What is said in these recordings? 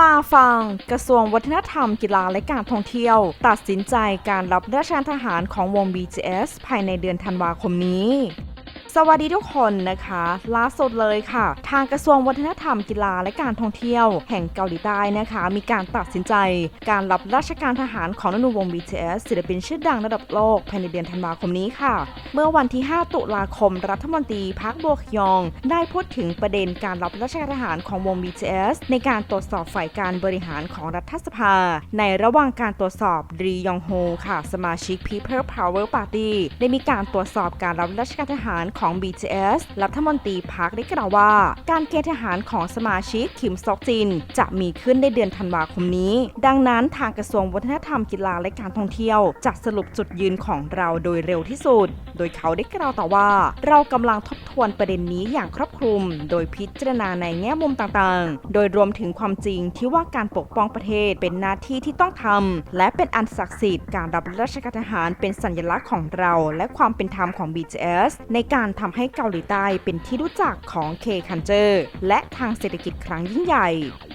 มาฟังกระทรวงวัฒนธรรมกีฬาและการท่องเที่ยว ตัดสินใจการรับราชการทหารของวง BGS ภายในเดือนธันวาคมนี้ สวัสดีทุกคนนะคะ ล่าสุดเลยค่ะ ทางกระทรวงวัฒนธรรมกีฬาและการท่องเที่ยว แห่งเกาหลีใต้นะคะ มีการตัดสินใจ การรับราชการทหารของนนวง BTS ศิลปินชื่อดังระดับโลกภายในเดือนธันวาคมนี้ค่ะ เมื่อวันที่ 5 ตุลาคม รัฐมนตรีพักโบคยอง ได้พูดถึงประเด็นการรับราชการทหารของวง BTS ในการตรวจสอบฝ่ายการบริหารของรัฐสภา ในระหว่างการตรวจสอบรียองโฮค่ะ สมาชิก People Power Party ได้มีการตรวจสอบการรับราชการทหารของ BTS รัฐมนตรีพักได้กล่าวว่า การเกณฑ์ทหารของสมาชิกคิมซอกจิน จะมีขึ้นในเดือนธันวาคมนี้ ดังนั้นทางกระทรวงวัฒนธรรมกีฬาและการท่องเที่ยวจะสรุปจุดยืนของเราโดยเร็วที่สุด โดยเขาได้กล่าวต่อว่า เรากำลังทบทวนประเด็นนี้อย่างครอบคลุม โดยพิจารณาในแง่มุมต่างๆ โดยรวมถึงความจริงที่ว่าการปกป้องประเทศเป็นหน้าที่ที่ต้องทำและเป็นอันศักดิ์สิทธิ์การรับราชการทหารเป็นสัญลักษณ์ของเรา และความเป็นธรรมของ BTS ในการทำให้เกาหลีใต้เป็นที่รู้จักของ K Culture และทางเศรษฐกิจครั้งยิ่งใหญ่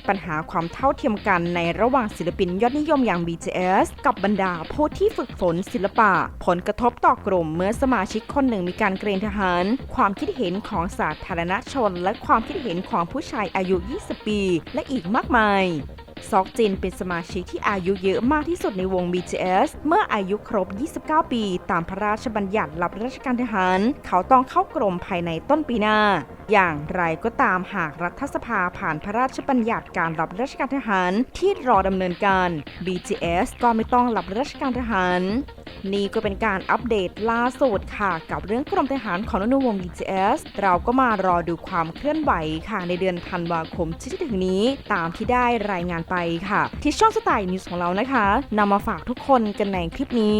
ปัญหาความเท่าเทียมกันในระหว่างศิลปินยอดนิยมอย่าง BTS กับบรรดาผู้ที่ฝึกฝนศิลปะ ผลกระทบต่อกลุ่มเมื่อสมาชิกคนหนึ่งมีการเกณฑ์ทหาร ความคิดเห็นของสาธารณชน และความคิดเห็นของผู้ชายอายุ 20 ปี และอีกมากมาย ซอกจินเป็นสมาชิกที่อายุเยอะมากที่สุดในวง BTS เมื่ออายุครบ 29 ปี ตามพระราชบัญญัติรับราชการทหาร เขาต้องเข้ากรมภายในต้นปีหน้า อย่างไรก็ตามหากรัฐสภาผ่านพระราชบัญญัติการรับราชการทหารที่รอดำเนินการ BTS ก็ไม่ต้องรับราชการทหาร นี่ก็เป็นการอัปเดตล่าสุดค่ะ กับเรื่องกรมทหารของนนวง BTS เราก็มารอดูความเคลื่อนไหวค่ะในเดือนธันวาคมที่จะถึงนี้ ตามที่ได้รายงานไปค่ะ ที่ช่องสไตล์นิวส์ของเรานะคะนำมาฝากทุกคนกันในคลิปนี้